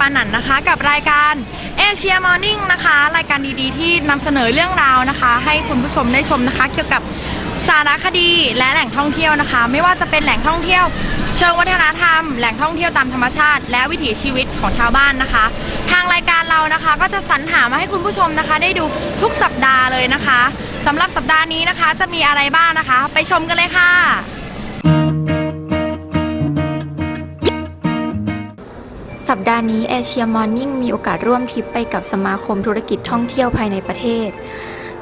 ปานันนะคะ กับรายการเอเชียมอร์นิ่งนะคะ รายการดีๆ ที่นำเสนอเรื่องราวนะคะ ให้คุณผู้ชมได้ชมนะคะ เกี่ยวกับสารคดีและแหล่งท่องเที่ยวนะคะ ไม่ว่าจะเป็นแหล่งท่องเที่ยว เชิงวัฒนธรรม แหล่งท่องเที่ยวตามธรรมชาติ และวิถีชีวิตของชาวบ้านนะคะ ทางรายการเรานะคะ ก็จะสรรหามาให้คุณผู้ชมนะคะ ได้ดูทุกสัปดาห์เลยนะคะสำหรับสัปดาห์นี้นะคะ จะมีอะไรบ้างนะคะ ไปชมกันเลยค่ะ สัปดาห์นี้เอเชียมอร์นิ่งมีโอกาสร่วมทริปไปกับสมาคมธุรกิจท่องเที่ยวภายในประเทศ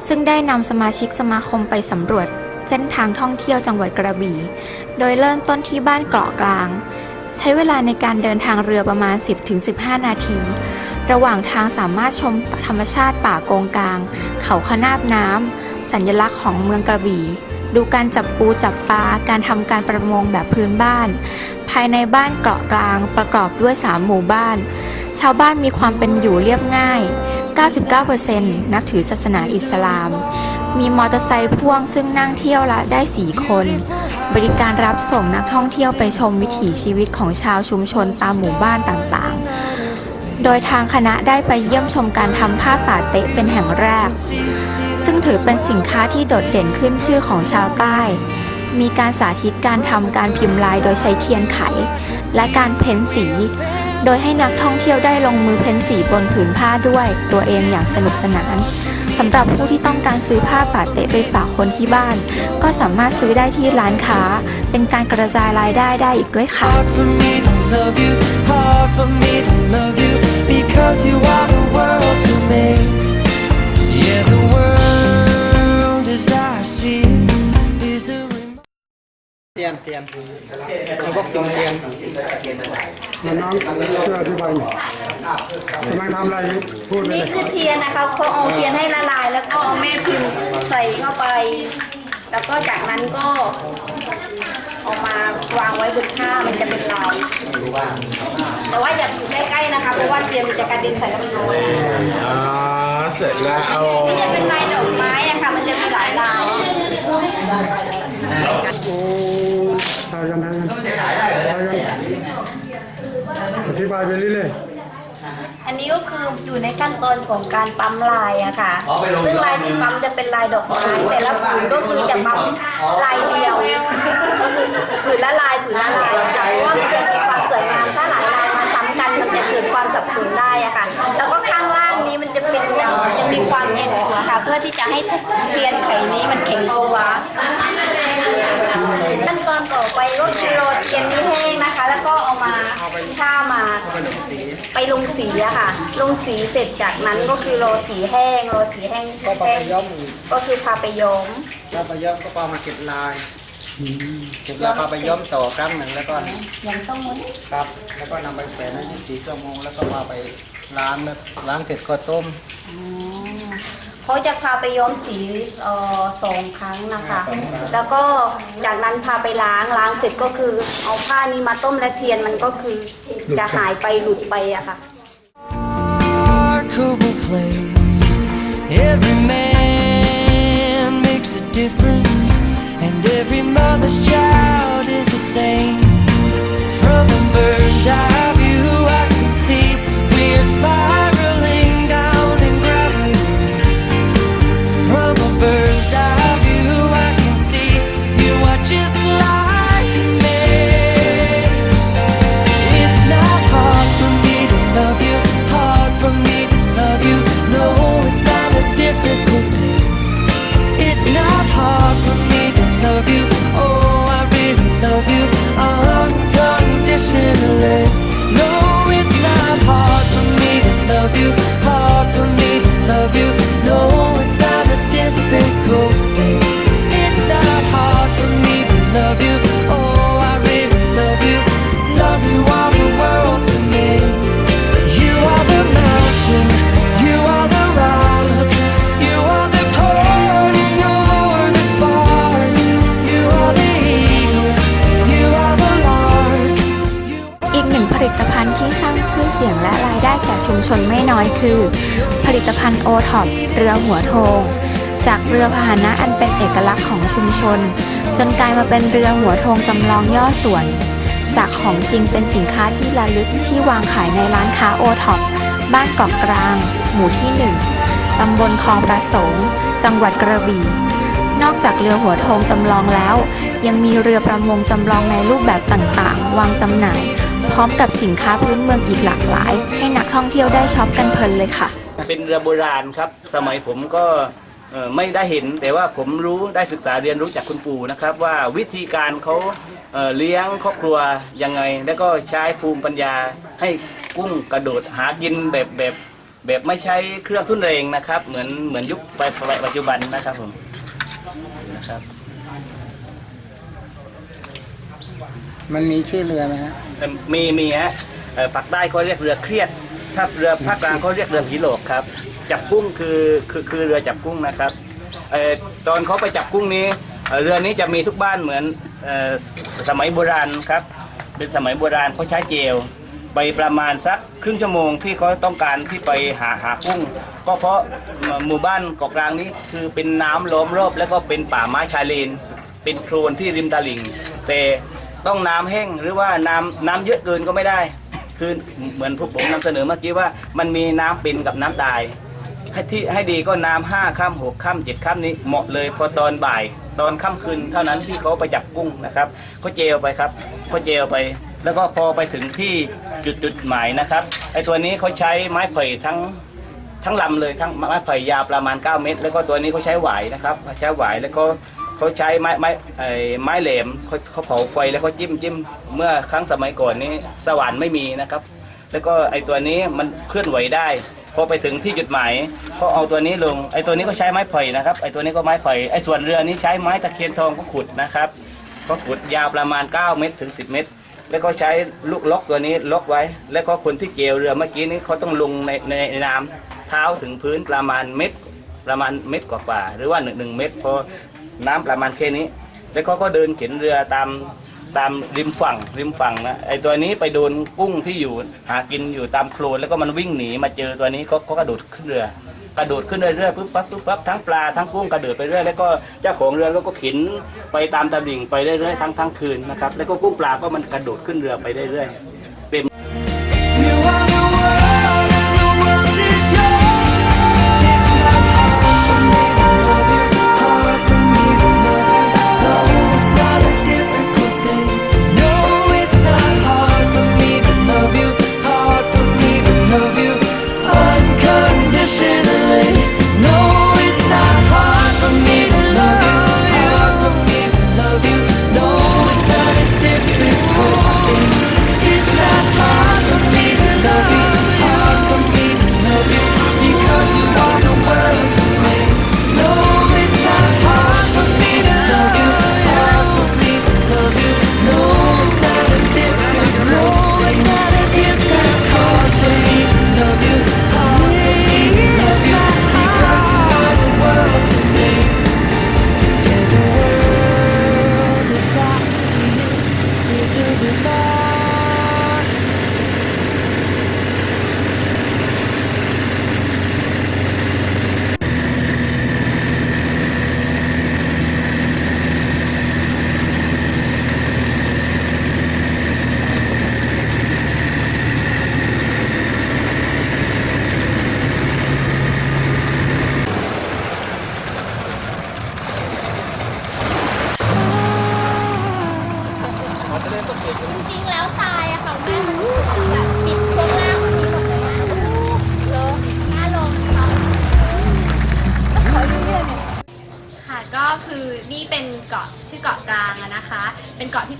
ซึ่งได้นำสมาชิกสมาคมไปสำรวจเส้นทางท่องเที่ยวจังหวัดกระบี่ โดยเริ่มต้นที่บ้านเกาะกลาง ใช้เวลาในการเดินทางเรือประมาณ 10-15 นาที ระหว่างทางสามารถชมธรรมชาติป่าโกงกลาง เขาขนาบน้ำสัญลักษณ์ของเมืองกระบี่ ดูการจับปูจับปลา การทำการประมงแบบพื้นบ้าน ภายในบ้านเกาะกลางประกอบด้วย 3 หมู่บ้าน ชาวบ้านมีความเป็นอยู่เรียบง่าย 99%นับถือศาสนาอิสลาม มีมอเตอร์ไซค์พ่วงซึ่งนั่งเที่ยวละได้ 4 คน บริการรับส่งนักท่องเที่ยวไปชมวิถีชีวิตของชาวชุมชนตามหมู่บ้านต่างๆโดยทางคณะได้ไปเยี่ยมชมการทำผ้าป่าเตะเป็นแห่งแรก ซึ่งถือเป็นสินค้าที่โดดเด่นขึ้นชื่อของชาวใต้ มีการสาธิตการทำการพิมพ์ลายโดยใช้เทียนไข และการเพ้นสี โดยให้นักท่องเที่ยวได้ลงมือเพ้นสีบนผืนผ้าด้วยตัวเองอย่างสนุกสนานสำหรับผู้ที่ต้องการซื้อผ้าป่าเตะไปฝากคนที่บ้าน ก็สามารถซื้อได้ที่ร้านค้า เป็นการกระจายรายได้ได้อีกด้วยค่ะ Hard for me ตียนเตียนระบบจุงเตียนมันน้องช่วยอธิบายหน่อยกำลังทำอะไรพูดไปนี่เลยคือเทียนนะคะเขาเอาเทียนให้ละลาย แล้วก็เอาแม่พิมพ์ใส่เข้าไป แล้วก็จากนั้นก็เอามาวางไว้บนผ้ามันจะเป็นลายแต่ว่าอย่าอยู่ใกล้ๆนะคะ เพราะว่าเทียนมันจะกระเด็นใส่กระเป๋าอ๋อเสร็จแล้วเอานี่จะเป็นลายดอกไม้อะค่ะ มันจะมีหลายลาย โอ้ทายกันทายกันทายกันอธิบายไปเรื่อยอันนี้ก็คืออยู่ในขั้นตอนของการปั๊มลายอะค่ะ ซึ่งลายที่ปั๊มจะเป็นลายดอกไม้แต่ละผืนก็คือจะปั๊มลายเดียว ก็คือผืนละลายผืนละลายอะค่ะเพราะว่ามันจะมีความสวยงามถ้าหลายลายมาซ้ำกันมันจะเกิดความสับสนได้อะค่ะ แล้วก็ข้างล่างนี้มันจะเป็นเอ่อจะมีความเอ็นหัวค่ะ เพื่อที่จะให้เทียนไขนี้มันแข็งตัว ขั้นตอนต่อไปก็คือโรยเทียนนี้แห้งนะคะ แล้วก็เอามาข้ามาไปลงสีอะค่ะ ลงสีเสร็จจากนั้นก็คือรอสีแห้งรอสีแห้งก็ปลาไปย้อมก็คือพาไปย้อมถ้าไปย้อมก็ปามาเก็บลายเก็บลายปลาไปย้อมต่อครั้งหนึ่งแล้วก็ย่างต้องมุนครับ แล้วก็นำไปแขวนไว้ที่สี่ชั่วโมงแล้วก็มาไปล้างแล้วล้างเสร็จก็ต้ม เขาจะพาไปย้อมสีเอ่อสองครั้งนะคะ แล้วก็จากนั้นพาไปล้างล้างเสร็จก็คือ เอาผ้านี้มาต้มและเทียนมันก็คือจะหายไปหลุดไปอะค่ะ remarkable place. Every man makes a difference, and every mother's child is the same. อท็อปเรือหัวโทง จากเรือพาหนะอันเป็นเอกลักษณ์ของชุมชน จนกลายมาเป็นเรือหัวโทงจำลองย่อส่วน จากของจริงเป็นสินค้าที่ระลึกที่วางขายในร้านค้าโอท็อปบ้านเกาะกลาง หมู่ที่1ตำบลคลองประสงค์ จังหวัดกระบี่นอกจากเรือหัวโทงจำลองแล้ว ยังมีเรือประมงจำลองในรูปแบบต่างๆ วางจำหน่าย พร้อมกับสินค้าพื้นเมืองอีกหลากหลาย ให้นักท่องเที่ยวได้ช็อปกันเพลินเลยค่ะ เป็นเรือโบราณครับ สมัยผมก็เอ่อไม่ได้เห็น แต่ว่าผมรู้ได้ศึกษาเรียนรู้จากคุณปู่นะครับ ว่าวิธีการเขาเอ่อเลี้ยงครอบครัวยังไง แล้วก็ใช้ภูมิปัญญาให้กุ้งกระโดดหากินแบบแบบแบบไม่ใช้เครื่องทุนแรงนะครับ เหมือนเหมือนยุคปัจจุบันนะครับผมนะครับมันมีชื่อเรือไหมฮะแต่มีมีฮะเอ่อปักใต้เขาเรียกเรือเครียด ถ้าเรือภาคกลางเขาเรียกเรือผีโหลกครับ จับกุ้งคือคือคือเรือจับกุ้งนะครับเอ่อตอนเขาไปจับกุ้งนี้เอ่อเรือนี้จะมีทุกบ้านเหมือนเอ่อสสมัยโบราณครับ เป็นสมัยโบราณเขาใช้เจลไปประมาณสักครึ่งชั่วโมงที่เขาต้องการที่ไปหาหากุ้ง ก็เพราะหมู่บ้านเกาะกลางนี้คือเป็นน้ำล้อมรอบแล้วก็เป็นป่าไม้ชายเลน เป็นโคลนที่ริมตลิ่งแต่ต้องน้ำแห้งหรือว่าน้ำน้ำเยอะเกินก็ไม่ได้ คือเหมือนพวกผมนำเสนอเมื่อกี้ว่ามันมีน้ำเป็นกับน้ำตาย ให้ที่ให้ดีก็น้ำห้าค่ำหกค่ำเจ็ดค่ำนี้เหมาะเลยพอตอนบ่าย ตอนค่ำคืนเท่านั้นที่เขาไปจับกุ้งนะครับเขาเจลไปครับเขาเจลไป แล้วก็พอไปถึงที่จุดจุดหมายนะครับไอ้ตัวนี้เขาใช้ไม้ไผ่ทั้งทั้งลำเลยทั้งไม้ไผ่ยาวประมาณ 9 เมตร แล้วก็ตัวนี้เขาใช้หวายนะครับใช้หวายแล้วก็ เขาใช้ไม้ไม้ไอ้ไม้แหลมเขาเขาเผาไฟแล้วเขาจิ้มจิ้มเมื่อครั้งสมัยก่อนนี้สว่านไม่มีนะครับ แล้วก็ไอ้ตัวนี้มันเคลื่อนไหวได้พอไปถึงที่จุดหมายก็เอาตัวนี้ลงไอ้ตัวนี้ก็ใช้ไม้ไผ่นะครับไอ้ตัวนี้ก็ไม้ไผ่ไอ้ส่วนเรือนี้ใช้ไม้ตะเคียนทองก็ขุดนะครับก็ขุดยาวประมาณ 9 เมตรถึง 10 เมตร แล้วก็ใช้ลูกล็อกตัวนี้ล็อกไว้ แล้วก็คนที่เกี่ยวเรือเมื่อกี้นี้เขาต้องลงในในน้ำเท้าถึงพื้นประมาณเม็ดประมาณเม็ดกว่าๆหรือว่าหนึ่งหนึ่งเม็ดพอ น้ำประมาณแค่นี้ แล้วเขาก็เดินเข็นเรือตามตามริมฝั่งริมฝั่งนะไอตัวนี้ไปโดนกุ้งที่อยู่หากินอยู่ตามโคลนแล้วก็มันวิ่งหนีมาเจอตัวนี้เขาเขากระโดดขึ้นเรือ กระโดดขึ้นเรื่อยๆปุ๊บปั๊บปุ๊บปั๊บทั้งปลาทั้งกุ้งกระโดดไปเรื่อยแล้วก็เจ้าของเรือก็เข็นไปตามตลิ่งไปเรื่อยๆทั้งทั้งคืนนะครับแล้วก็กุ้งปลาก็มันกระโดดขึ้นเรือไปเรื่อยๆเป็น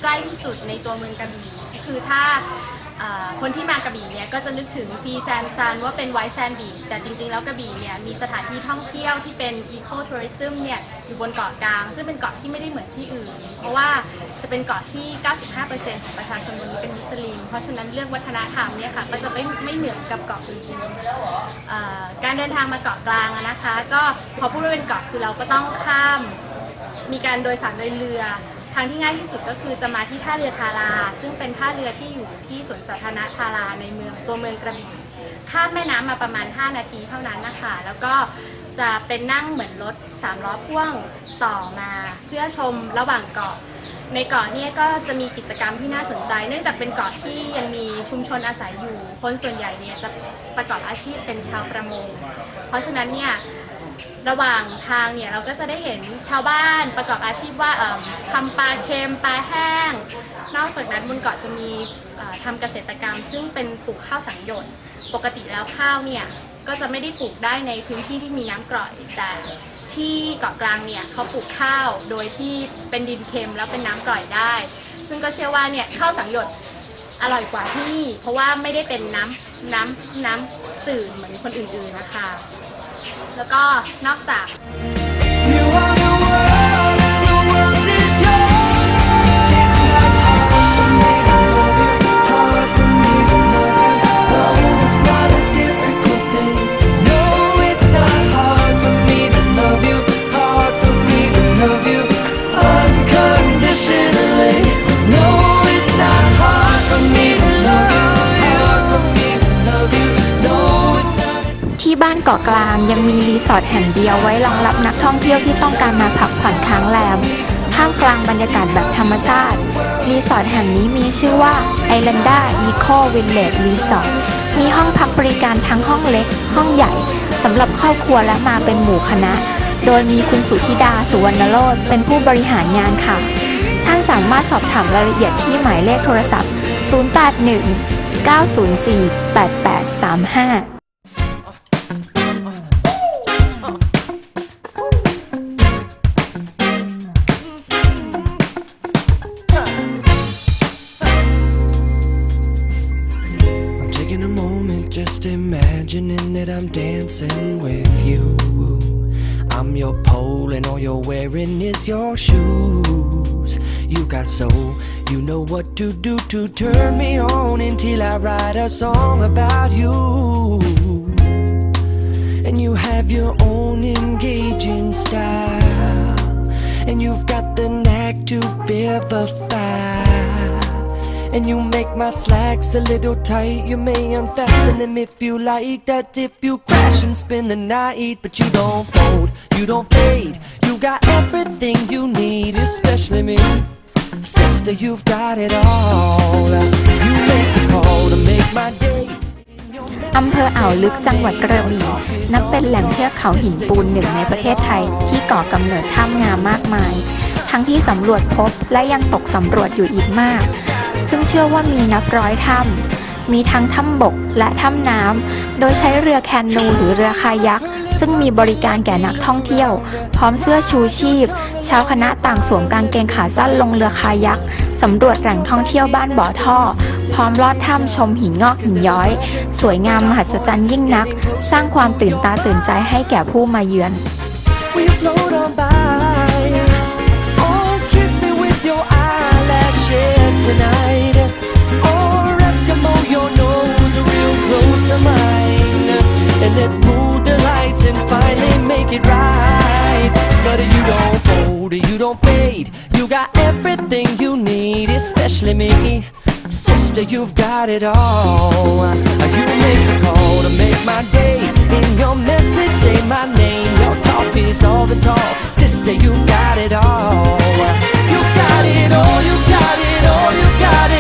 ล้ที่สุดในตัวเมืองกระบี่คือถ้าคนที่มากระบี่เนี่ยก็จะนึกถึงซีแซนซันว่าเป็นไวท์แซนบีแต่จริงๆ แล้วกระบี่เนี่ยมีสถานที่ท่องเที่ยวที่เป็นอีโคทัวริซึมเนี่ยอยู่บนเกาะกลาง ซึ่งเป็นเกาะที่ไม่ได้เหมือนที่อื่น เพราะว่าจะเป็นเกาะที่ 95%ของประชาชนนนี้เป็นมุสลิม เพราะฉะนั้นเรื่องวัฒนธรรมเนี่ยค่ะก็จะไม่ไม่เหมือนกับเกาะอื่นๆการเดินทางมาเกาะกลางนะคะ ก็พอพูดว่าเป็นเกาะคือเราก็ต้องข้ามมีการโดยสารโดยเรือ ทางที่ง่ายที่สุดก็คือจะมาที่ท่าเรือทารา ซึ่งเป็นท่าเรือที่อยู่ที่สวนสาธารณะทาราในเมืองตัวเมืองกระบี่ข้ามแม่น้ำมาประมาณ 5 นาทีเท่านั้นนะคะ แล้วก็จะเป็นนั่งเหมือนรถสามล้อพ่วงต่อมาเพื่อชมระหว่างเกาะ ในเกาะนี่ยก็จะมีกิจกรรมที่น่าสนใจ เนื่องจากเป็นเกาะที่ยังมีชุมชนอาศัยอยู่ คนส่วนใหญ่เนี่ยจะประกอบอาชีพเป็นชาวประมง เพราะฉะนั้นเนี่ย ระหว่างทางเนี่ยเราก็จะได้เห็นชาวบ้านประกอบอาชีพว่าทำปลาเค็มปลาแห้ง นอกจากนั้นบนเกาะจะมีทำเกษตรกรรม ซึ่งเป็นปลูกข้าวสังหยดปกติแล้วข้าวเนี่ยก็จะไม่ได้ปลูกได้ในพื้นที่ที่มีน้ำกร่อย แต่ที่เกาะกลางเนี่ยเขาปลูกข้าวโดยที่เป็นดินเค็มแล้วเป็นน้ำกร่อยได้ ซึ่งก็เชื่อว่าเนี่ยข้าวสังหยดอร่อยกว่าที่นี่ เพราะว่าไม่ได้เป็นน้ำน้ำน้ำสื่อเหมือนคนอื่นๆนะคะ แล้วก็นอกจาก เกาะกลางยังมีรีสอร์ทแห่งเดียวไว้รองรับนักท่องเที่ยวที่ต้องการมาพักผ่อนค้างแรมท่ามกลางบรรยากาศแบบธรรมชาติ รีสอร์ทแห่งนี้มีชื่อว่า Islanda Eco Village Resort มีห้องพักบริการทั้งห้องเล็ก ห้องใหญ่สำหรับครอบครัวและมาเป็นหมู่คณะ โดยมีคุณสุธิดาสุวรรณโรธเป็นผู้บริหารงานค่ะ ท่านสามารถสอบถามรายละเอียดที่หมายเลขโทรศัพท์ 081 904 8835 Dancing with you. I'm your pole and all you're wearing is your shoes. You got soul, you know what to do to turn me on until I write a song about you. And you have your own engaging style, and you've got the knack to vivify. And you make my slacks a little tight. You may unfasten them if you like that. If you crash and spend the night, but you don't fold, you don't fade. You got everything you need, especially me. Sister, you've got it all. You make the call to make my day. อำเภออ่าวลึกจังหวัดกระบี่นับเป็นแหล่งเทือกเขาหินปูนหนึ่งในประเทศไทย ที่ก่อกำเนิดถ้ำงามมากมาย ทั้งที่สำรวจพบและยังตกสำรวจอยู่อีกมาก ซึ่งเชื่อว่ามีนับร้อยถ้ำมีทั้งถ้ำบกและถ้ำน้ำ โดยใช้เรือแคนูหรือเรือคายัก ซึ่งมีบริการแก่นักท่องเที่ยว พร้อมเสื้อชูชีพ ชาวคณะต่างสวมกางเกงขาสั้นลงเรือคายักสำรวจแหล่งท่องเที่ยวบ้านบ่อท่อ พร้อมลอดถ้ำชมหินงอกหินย้อย สวยงามมหัศจรรย์ยิ่งนัก สร้างความตื่นตาตื่นใจให้แก่ผู้มาเยือน especially me. Sister, you've got it all. You make the call to make my day. In your message, say my name. Your talk is all the talk. Sister, you've got it all. You got it all. You got it all. You got it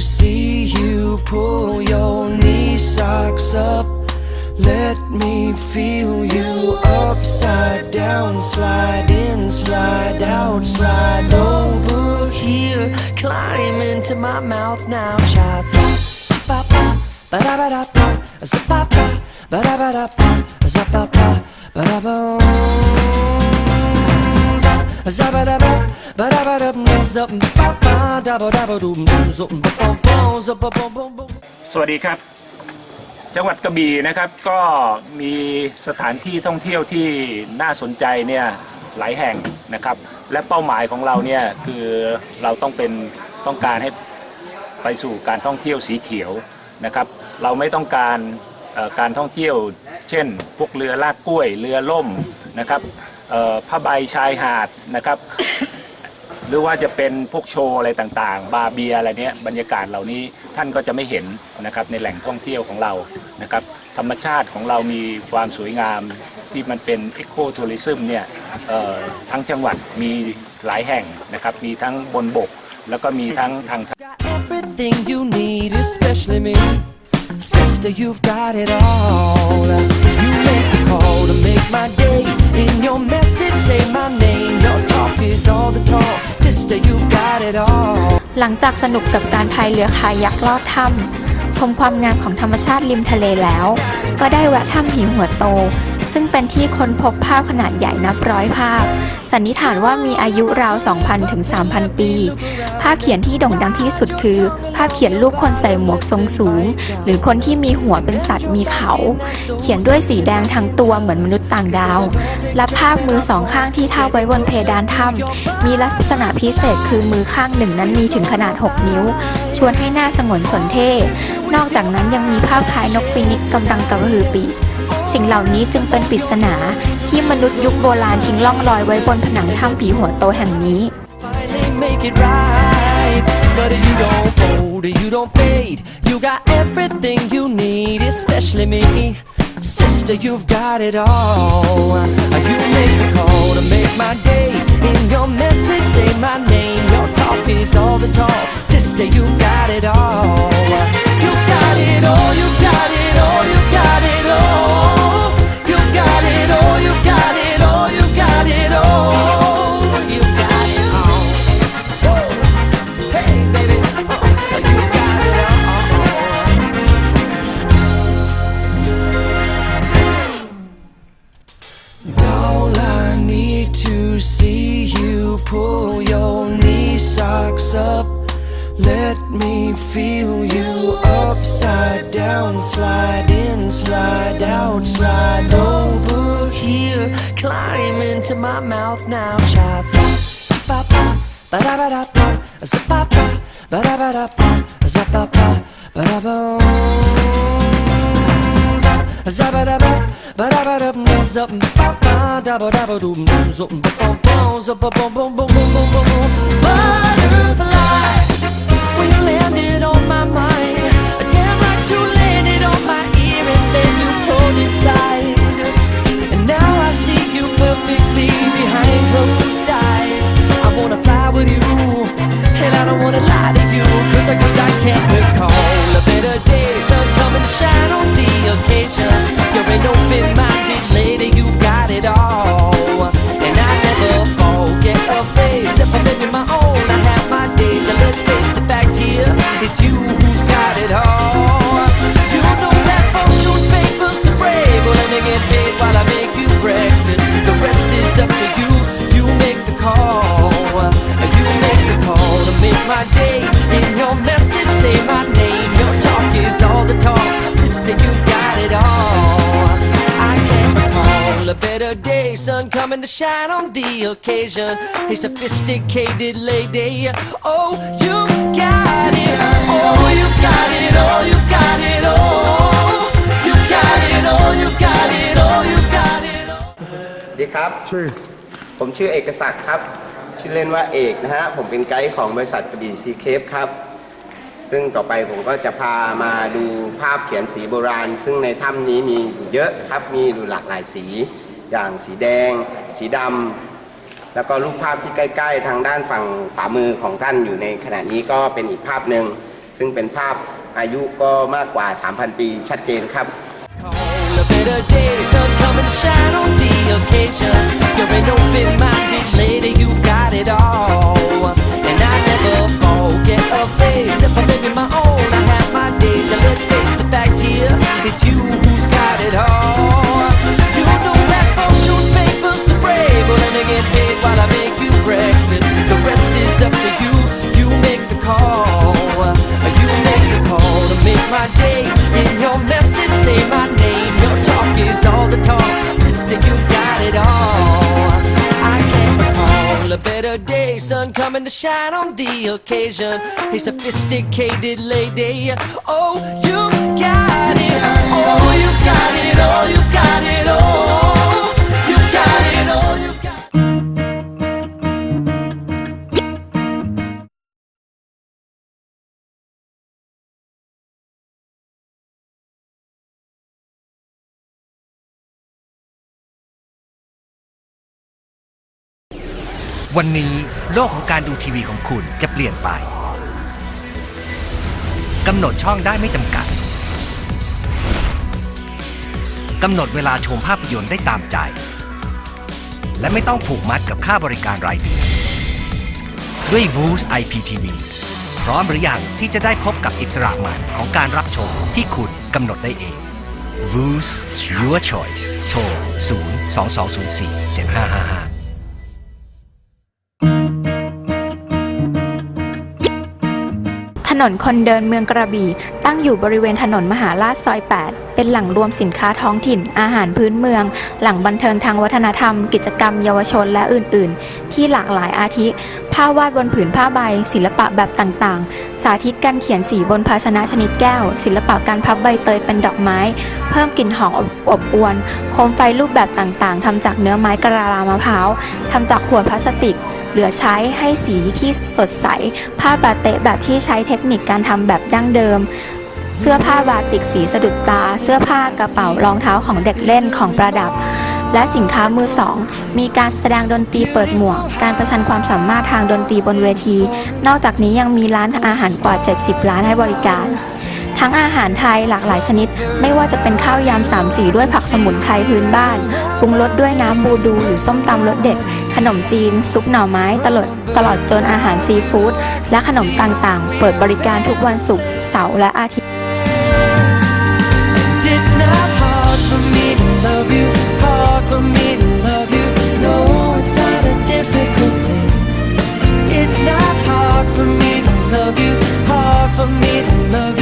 see you pull your knee socks up. Let me feel you upside down, slide in, slide out, slide over here. Climb into my mouth now, child. Ba ba ba ba ba, ba ba ba ba ba, ba ba ba. สวัสดีครับ จังหวัดกระบี่นะครับก็มีสถานที่ท่องเที่ยวที่น่าสนใจเนี่ยหลายแห่งนะครับ และเป้าหมายของเราเนี่ยคือเราต้องเป็นต้องการให้ไปสู่การท่องเที่ยวสีเขียวนะครับ เราไม่ต้องการการท่องเที่ยว เช่น พวกเรือลากกล้วยเรือล่มนะครับ ผ้าใบชายหาดนะครับ หรือว่าจะเป็นพวกโชว์อะไรต่างๆ บาร์เบียอะไรเนี้ยบรรยากาศเหล่านี้ท่านก็จะไม่เห็นนะครับในแหล่งท่องเที่ยวของเรานะครับ ธรรมชาติของเรามีความสวยงามที่มันเป็นเอ c o ทัวริซึมเนี่ยทั้งจังหวัดมีหลายแห่งนะครับ มีทั้งบนบก แล้วก็มีทั้งทาง everything you need, especially me. Sister, you've got it all. You make the call to make my day. In your message, say my name. Your talk is all the talk. Sister, you've got it all. หลังจากสนุกกับการพายเรือคายักลอดถ้ำชมความงามของธรรมชาติริมทะเลแล้ว ก็ได้แวะถ้ำหิวหัวโต ซึ่งเป็นที่ค้นพบภาพขนาดใหญ่นับร้อยภาพ สันนิษฐานว่ามีอายุราว 2,000 ถึง 3,000 ปี ภาพเขียนที่โด่งดังที่สุดคือ ภาพเขียนรูปคนใส่หมวกทรงสูง หรือคนที่มีหัวเป็นสัตว์มีเขา เขียนด้วยสีแดงทั้งตัวเหมือนมนุษย์ต่างดาว และภาพมือสองข้างที่ทาบไว้บนเพดานถ้ำมีลักษณะพิเศษคือมือข้างหนึ่งนั้นมีถึงขนาด 6 นิ้ว ชวนให้หน้าสงวนสนเท่นอกจากนั้นยังมีภาพคล้ายนกฟินิกซ์กำลังกระพือปีก สิ่งเหล่านี้จึงเป็นปริศนาที่มนุษย์ยุคโบราณทิ้งล่องรอยไว้บนผนังถ้ำผีหัวโตแห่งนี้ finally make it right. But you don't fold, you don't fade. You got everything you need, especially me. Sister, you've got it all. You make the call zup, bum, bum, zup, bum, bum, bum, bum, bum, bum, bum. Butterfly, when you landed on my mind, damn like you landed on my ear and then you pulled inside. And now I see you perfectly behind closed eyes. With you, and I don't wanna lie to you, cause I, cause I can't recall a better day. Sun come and shine on the occasion. You're an open-minded lady, you got it all. And I never forget a face. If I'm living my own, I have my days. And let's face the fact here, it's you who's got it all. Talk. Sister, you got it all. I can't recall a better day. Sun coming to shine on the occasion. A sophisticated lady. Oh, you got it. Oh, you got it. Oh, you got it. Oh, you got it. Oh, you got it. Oh, you got it. Oh. สวัสดีครับ ชื่อ ผมชื่อเอกศักดิ์ครับ ชื่อเล่นว่าเอกนะฮะ ผมเป็นไกด์ของบริษัทกระบี่ซีเคฟครับ ซึ่งต่อไปผมก็จะพามาดูภาพเขียนสีโบราณ ซึ่งในถ้ำนี้มีอยู่เยอะครับ มีอยู่หลากหลายสี อย่างสีแดง สีดำแล้วก็รูปภาพที่ใกล้ๆ ทางด้านฝั่งขวามือของท่านอยู่ในขณะนี้ก็เป็นอีกภาพหนึ่ง ซึ่งเป็นภาพอายุก็มากกว่า 3,000 ปีชัดเจนครับ better day, sun coming to shine on the occasion. You're an open-minded lady, you got it all. And I never forget a face. My own, I have my days. And let's face the fact here, it's you who's got it all. You know that fortune favors the brave. Well, let me get paid while I make you breakfast. The rest is up to you. You make the call. You make the call to make my day. In your message, say my name. Your talk is all the talk. Sister, you got it all. I can't recall a better day reason, coming to shine on the occasion. A sophisticated lady. Oh, you got it. Oh, you got it. Oh, you got it. Oh. วันนี้โลกของการดูทีวีของคุณจะเปลี่ยนไปกำหนดช่องได้ไม่จำกัดกำหนดเวลาชมภาพยนตร์ได้ตามใจ และไม่ต้องผูกมัดกับค่าบริการรายเดือนด้วย v o o s IPTV พร้อมหรือยังที่จะได้พบกับอิสระใหม่ของการรับชมที่คุณกำหนดได้เอง v o o s Your Choice โทร 022047555 นนคนเดินเมืองกระบี่ ตั้งอยู่บริเวณถนนมหาราชซอย 8 เป็นแหล่งรวมสินค้าท้องถิ่น อาหารพื้นเมือง แหล่งบันเทิงทางวัฒนธรรม กิจกรรมเยาวชนและอื่น ๆ ที่หลากหลายอาทิผ้าวาดบนผืนผ้าใบ ศิลปะแบบต่าง ๆ สาธิตการเขียนสีบนภาชนะชนิดแก้ว ศิลปะการพับใบเตยเป็นดอกไม้ เพิ่มกลิ่นหอมอบอบอวน โคมไฟรูปแบบต่าง ๆทำจากเนื้อไม้กระลามะพร้าวทำจากขวดพลาสติก เหลือใช้ให้สีที่สดใส ผ้าบาเตะแบบที่ใช้เทคนิคการทำแบบดั้งเดิม เสื้อผ้าบาติกสีสะดุดตา เสื้อผ้ากระเป๋ารองเท้าของเด็กเล่นของประดับ และสินค้ามือสอง มีการแสดงดนตรีเปิดหมวก การประชันความสามารถทางดนตรีบนเวที นอกจากนี้ยังมีร้านอาหารกว่า 70 ร้านให้บริการทั้งอาหารไทยหลากหลายชนิด ไม่ว่าจะเป็นข้าวยำสามสีด้วยผักสมุนไพรพื้นบ้านปรุงรสด้วยน้ำบูดูหรือส้มตำรสเด็ด ขนมจีน ซุปหน่อไม้ตลอดตลอดจนอาหารซีฟู้ดและขนมต่างๆ เปิดบริการทุกวันศุกร์เสาร์และอาทิตย์ it's not hard for me to love you, hard for me to love you.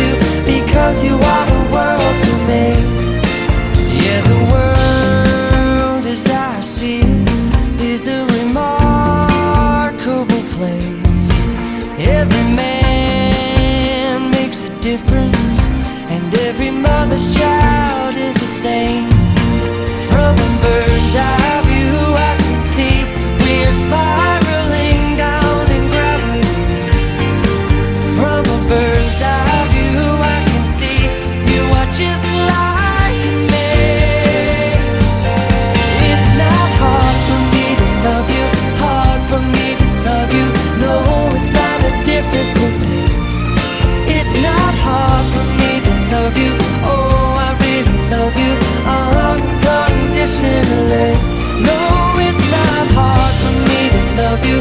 Unconditionally. No, it's not hard for me to love you,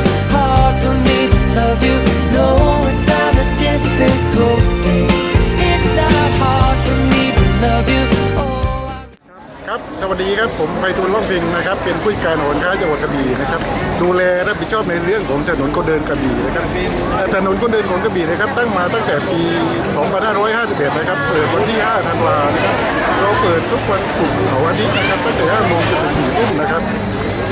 สวัสดีครับผมไพฑูรย์ล่องเพ็งนะครับ เป็นผู้การหอการค้าจังหวัดกระบี่นะครับ ดูแลรับผิดชอบในเรื่องของถนนคนเดินกระบี่นะครับถนนคนเดินของกระบี่นะครับ ตั้งมาตั้งแต่ปี 2551 นะครับ เปิดวันที่ 5 ธันวานะครับ เราเปิดทุกวันศุกร์เสาร์อาทิตย์นะครับตั้งแต่5โมงจนถึง4ทุ่มนะครับ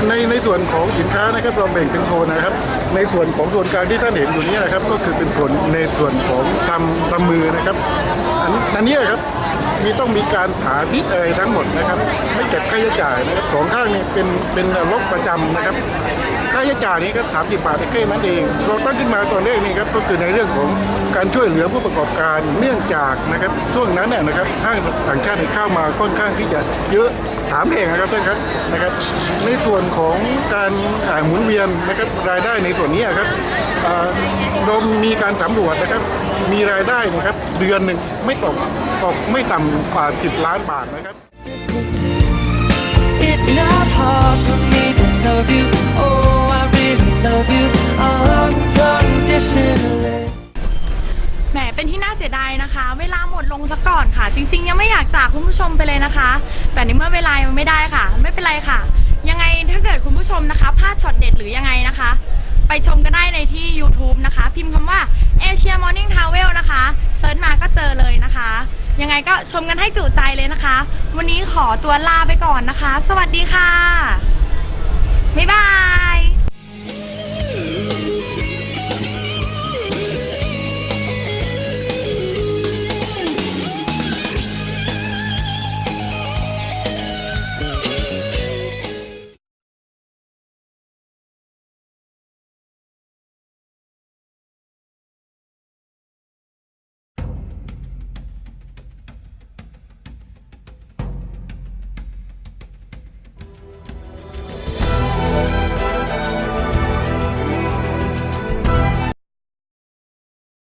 ในในส่วนของสินค้านะครับเราแบ่งเป็นโซนนะครับ ในส่วนของโซนกลางที่ท่านเห็นอยู่นี้นะครับ ก็คือเป็นส่วนในส่วนของทำทำมือนะครับ อันอันเนี้ยครับ มีต้องมีการสาธิตอะไรทั้งหมดนะครับ ไม่เก็บค่าใช้จ่ายนะครับของข้างนี่เป็นเป็นล็อกประจำนะครับค่าใช้จ่ายนี้ก็สามสิบบาทแค่นั้นเอง เราตั้งขึ้นมาตอนแรกนี่ครับก็คือในเรื่องของการช่วยเหลือผู้ประกอบการเนื่องจากนะครับช่วงนั้นน่ยนะครับห้างต่างชาติเข้ามาค่อนข้างที่จะเยอะ สามแห่งนะครับท่านครับนะครับ ในส่วนของการหมุนเวียนนะครับรายได้ในส่วนนี้ครับเรามีการสำรวจนะครับ มีรายได้นะครับเดือนหนึ่งไม่ตกตกไม่ต่ำกว่า 10 ล้านบาทนะครับ It's not hard for me to love you. Oh, I really love you unconditionally. แหมเป็นที่น่าเสียดายนะคะ เวลาหมดลงซะก่อนค่ะ จริง ๆ ยังไม่อยากจากคุณผู้ชมไปเลยนะคะ แต่ในเมื่อเวลามันไม่ได้ค่ะ ไม่เป็นไรค่ะ ยังไงถ้าเกิดคุณผู้ชมนะคะพลาดช็อตเด็ดหรือยังไงนะคะ ไปชมกันได้ในที่ YouTube นะคะ พิมพ์คำว่า Asia Morning Travel นะคะเซิร์ชมาก็เจอเลยนะคะ ยังไงก็ชมกันให้จุใจเลยนะคะ วันนี้ขอตัวลาไปก่อนนะคะ สวัสดีค่ะบ๊ายบาย